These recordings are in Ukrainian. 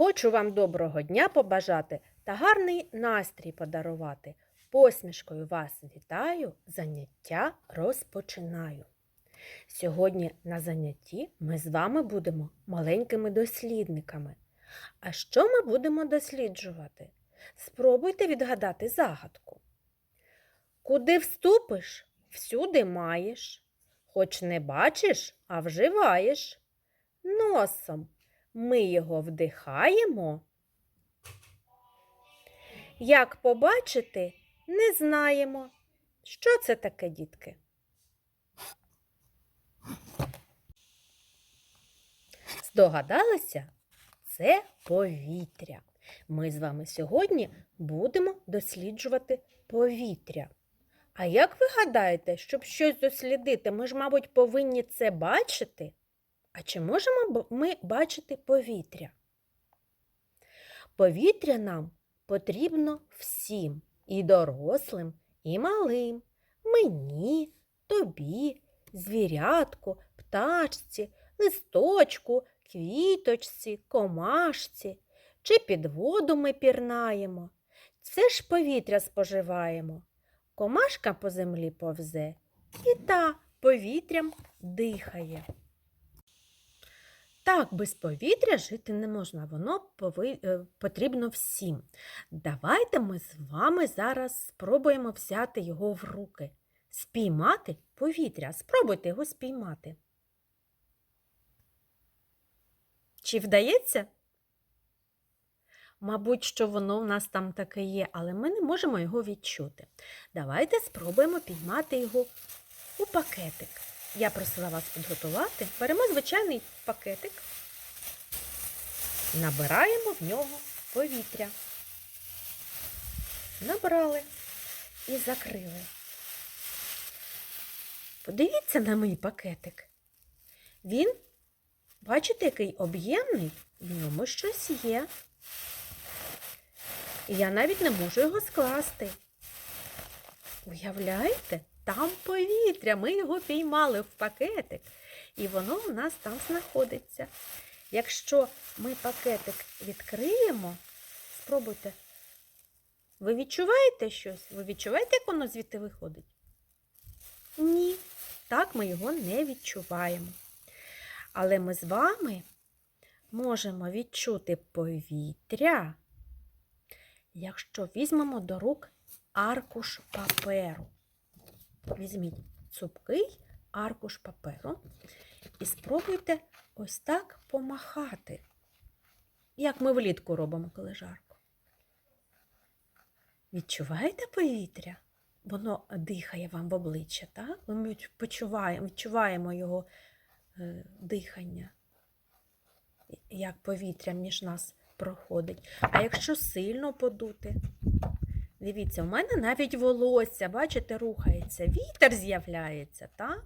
Хочу вам доброго дня побажати та гарний настрій подарувати. Посмішкою вас вітаю, заняття розпочинаю. Сьогодні на занятті ми з вами будемо маленькими дослідниками. А що ми будемо досліджувати? Спробуйте відгадати загадку. Куди вступиш, всюди маєш, хоч не бачиш, а вживаєш. Носом ми його вдихаємо. Як побачити, не знаємо. Що це таке, дітки? Здогадалися? Це повітря. Ми з вами сьогодні будемо досліджувати повітря. А як ви гадаєте, щоб щось дослідити, ми ж, мабуть, повинні це бачити? А чи можемо ми бачити повітря? Повітря нам потрібно всім і дорослим, і малим, мені, тобі, звірятку, птачці, листочку, квіточці, комашці. Чи під воду ми пірнаємо. Це ж повітря споживаємо. Комашка по землі повзе, і та повітрям дихає. Так, без повітря жити не можна, воно пови... е, потрібно всім. Давайте ми з вами зараз спробуємо взяти його в руки. Спіймати повітря. Спробуйте його спіймати. Чи вдається? Мабуть, що воно в нас там таке є, але ми не можемо його відчути. Давайте спробуємо піймати його у пакетик. Я просила вас підготувати. Беремо звичайний пакетик, набираємо в нього повітря. Набрали і закрили. Подивіться на мій пакетик. Він, бачите, який об'ємний, в ньому щось є. І я навіть не можу його скласти. Уявляєте? Там повітря, ми його піймали в пакетик, і воно у нас там знаходиться. Якщо ми пакетик відкриємо, спробуйте. Ви відчуваєте щось? Ви відчуваєте, як воно звідти виходить? Ні, так ми його не відчуваємо. Але ми з вами можемо відчути повітря, якщо візьмемо до рук аркуш паперу. Візьміть цупкий аркуш паперу і спробуйте ось так помахати, як ми влітку робимо, коли жарко. Відчуваєте повітря? Воно дихає вам в обличчя, так? Ми почуваємо, відчуваємо його е, дихання, як повітря між нас проходить. А якщо сильно подути, Дивіться, у мене навіть волосся, бачите, рухається. Вітер з'являється, так?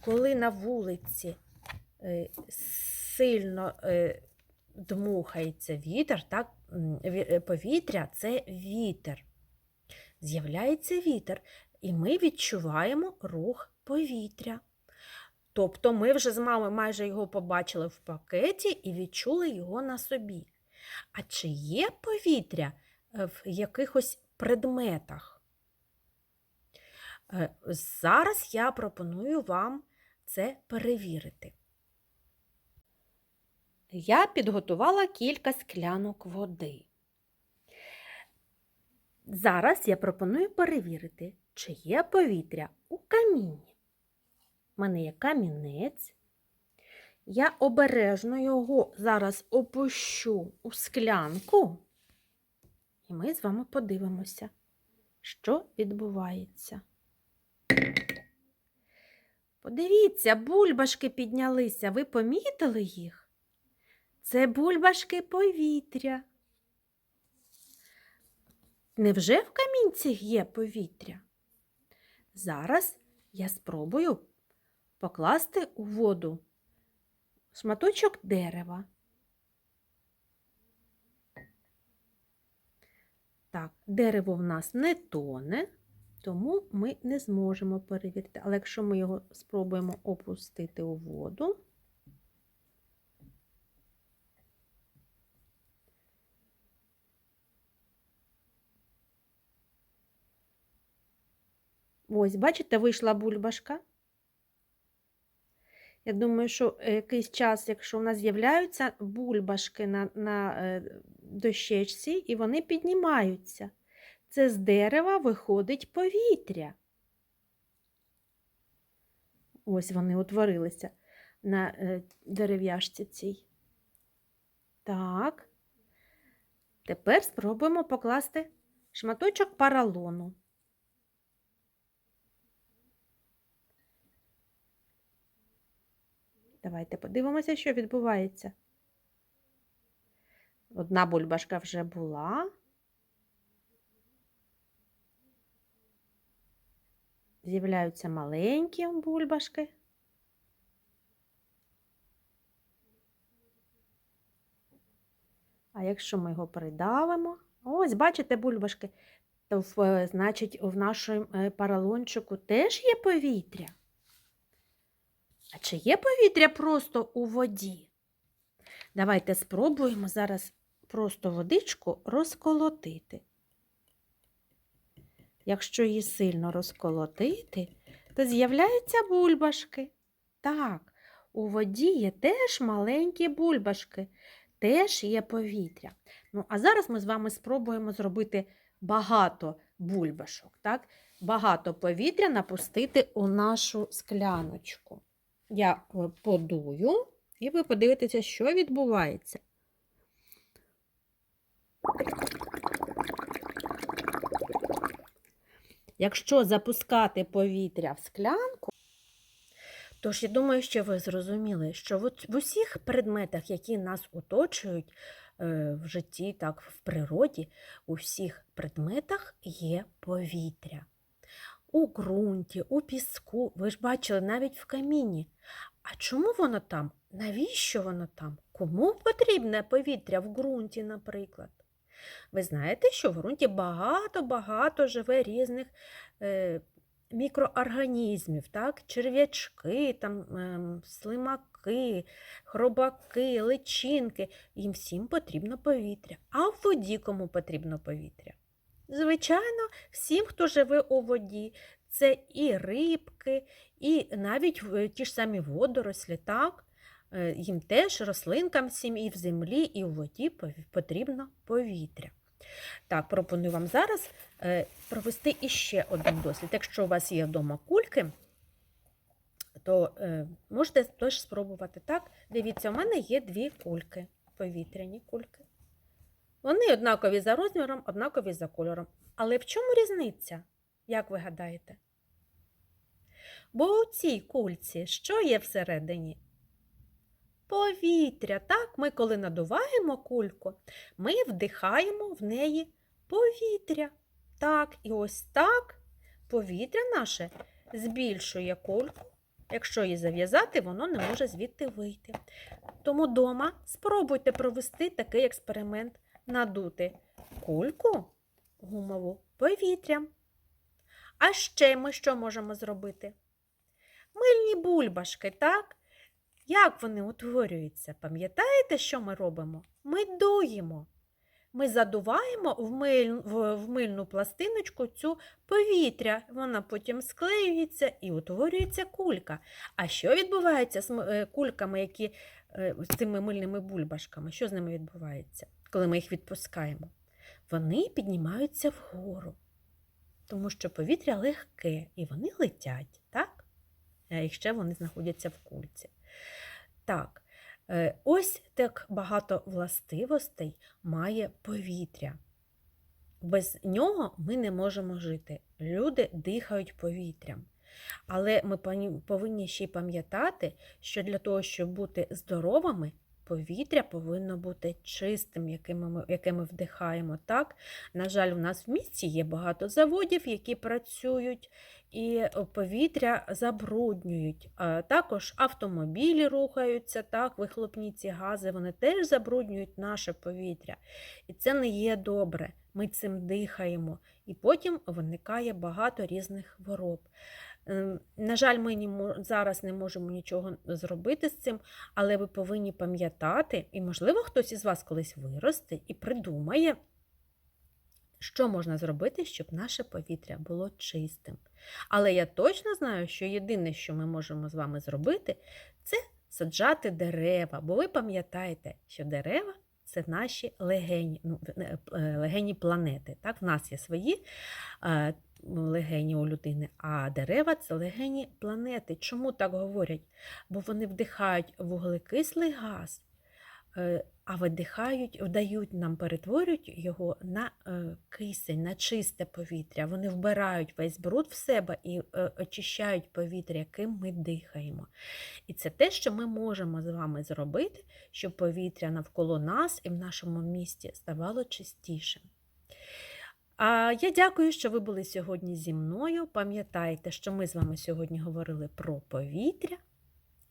Коли на вулиці е, сильно е, дмухається вітер, так? е, повітря це вітер. З'являється вітер, і ми відчуваємо рух повітря. Тобто ми вже з мамою майже його побачили в пакеті і відчули його на собі. А чи є повітря? Е, в якихось предметах. Е, Зараз я пропоную вам це перевірити. Я підготувала кілька склянок води. Зараз я пропоную перевірити, чи є повітря у камінні. У мене є камінець. Я обережно його зараз опущу у склянку. І ми з вами подивимося, що відбувається. Подивіться, бульбашки піднялися. Ви помітили їх? Це бульбашки повітря. Невже в камінцях є повітря? Зараз я спробую покласти у воду шматочок дерева. Так, дерево в нас не тоне, тому ми не зможемо перевірити. Але якщо ми його спробуємо опустити у воду, ось, бачите, вийшла бульбашка. Я думаю, що е, якийсь час, якщо в нас з'являються бульбашки на, на е, дощечці, і вони піднімаються. Це з дерева виходить повітря. Ось вони утворилися на е, дерев'яшці цій. Так. Тепер спробуємо покласти шматочок паралону. Давайте подивимося, що відбувається. Одна бульбашка вже була. З'являються маленькі бульбашки. А якщо ми його придавимо, ось, бачите, бульбашки, то е, значить, в нашому е, паралончику теж є повітря. А чи є повітря просто у воді? Давайте спробуємо зараз просто водичку розколотити. Якщо її сильно розколотити, то з'являються бульбашки. Так, у воді є теж маленькі бульбашки, теж є повітря. Ну, а зараз ми з вами спробуємо зробити багато бульбашок, так? багато повітря напустити у нашу скляночку. Я е, подую, і ви подивитеся, що відбувається. Якщо запускати повітря в склянку, тож я думаю, що ви зрозуміли, що в усіх предметах, які нас оточують е, в житті, так в природі, у всіх предметах є повітря. У ґрунті, у піску, ви ж бачили навіть в каміні. А чому воно там? Навіщо воно там? Кому потрібне повітря в ґрунті, наприклад? Ви знаєте, що в ґрунті багато-багато живе різних е, мікроорганізмів, так? черв'ячки, там, е, слимаки, хробаки, личинки. Їм всім потрібно повітря. А в воді кому потрібно повітря? Звичайно, всім, хто живе у воді, це і рибки, і навіть е, ті ж самі водорослі, так? Е, їм теж рослинкам всім і в землі, і в воді потрібно повітря. Так, пропоную вам зараз е, провести іще один дослід. Якщо у вас є вдома кульки, то можете теж спробувати так. Дивіться, у мене є дві кульки, повітряні кульки. Вони однакові за розміром, однакові за кольором. Але в чому різниця, як ви гадаєте? Бо у цій кульці що є всередині? Повітря. Так, ми, коли надуваємо кульку, ми вдихаємо в неї повітря. Так, і ось так повітря наше збільшує кульку. Якщо її зав'язати, воно не може звідти вийти. Тому дома спробуйте провести такий експеримент надути кульку гумову повітрям. А ще ми що можемо зробити? Мильні бульбашки, так? Як вони утворюються? Пам'ятаєте, що ми робимо? Ми дуємо. Ми задуваємо в, миль, в, в мильну пластиночку цю повітря, вона потім склеюється і утворюється кулька. А що відбувається з е, кульками, які з цими мильними бульбашками? Що з ними відбувається, коли ми їх відпускаємо? Вони піднімаються вгору, тому що повітря легке і вони летять, так? А ще вони знаходяться в кульці. Так, е, ось так багато властивостей має повітря. Без нього ми не можемо жити. Люди дихають повітрям. Але ми повинні ще й пам'ятати, що для того, щоб бути здоровими, повітря повинно бути чистим, яке ми, яке ми вдихаємо. Так? На жаль, у нас в місті є багато заводів, які працюють і повітря забруднюють. Також автомобілі рухаються, так, вихлопні ці гази, вони теж забруднюють наше повітря. І це не є добре. Ми цим дихаємо, і потім виникає багато різних хвороб. Ем, на жаль, ми зараз не можемо нічого зробити з цим, але ви повинні пам'ятати, і, можливо, хтось із вас колись виросте і придумає що можна зробити, щоб наше повітря було чистим. Але я точно знаю, що єдине, що ми можемо з вами зробити, це саджати дерева. Бо ви пам'ятаєте, що дерева це наші легені, ну, е, е, легені планети. Так? В нас є свої е, легені у людини, а дерева це легені планети. Чому так говорять? Бо вони вдихають вуглекислий газ, е, а видихають, вдають нам, перетворюють його на е, кисень, на чисте повітря. Вони вбирають весь бруд в себе і е, очищають повітря, яким ми дихаємо. І це те, що ми можемо з вами зробити, щоб повітря навколо нас і в нашому місті ставало чистішим. А я дякую, що ви були сьогодні зі мною. Пам'ятайте, що ми з вами сьогодні говорили про повітря,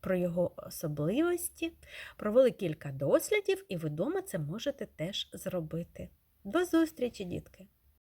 про його особливості, провели кілька дослідів, і ви вдома це можете теж зробити. До зустрічі, дітки!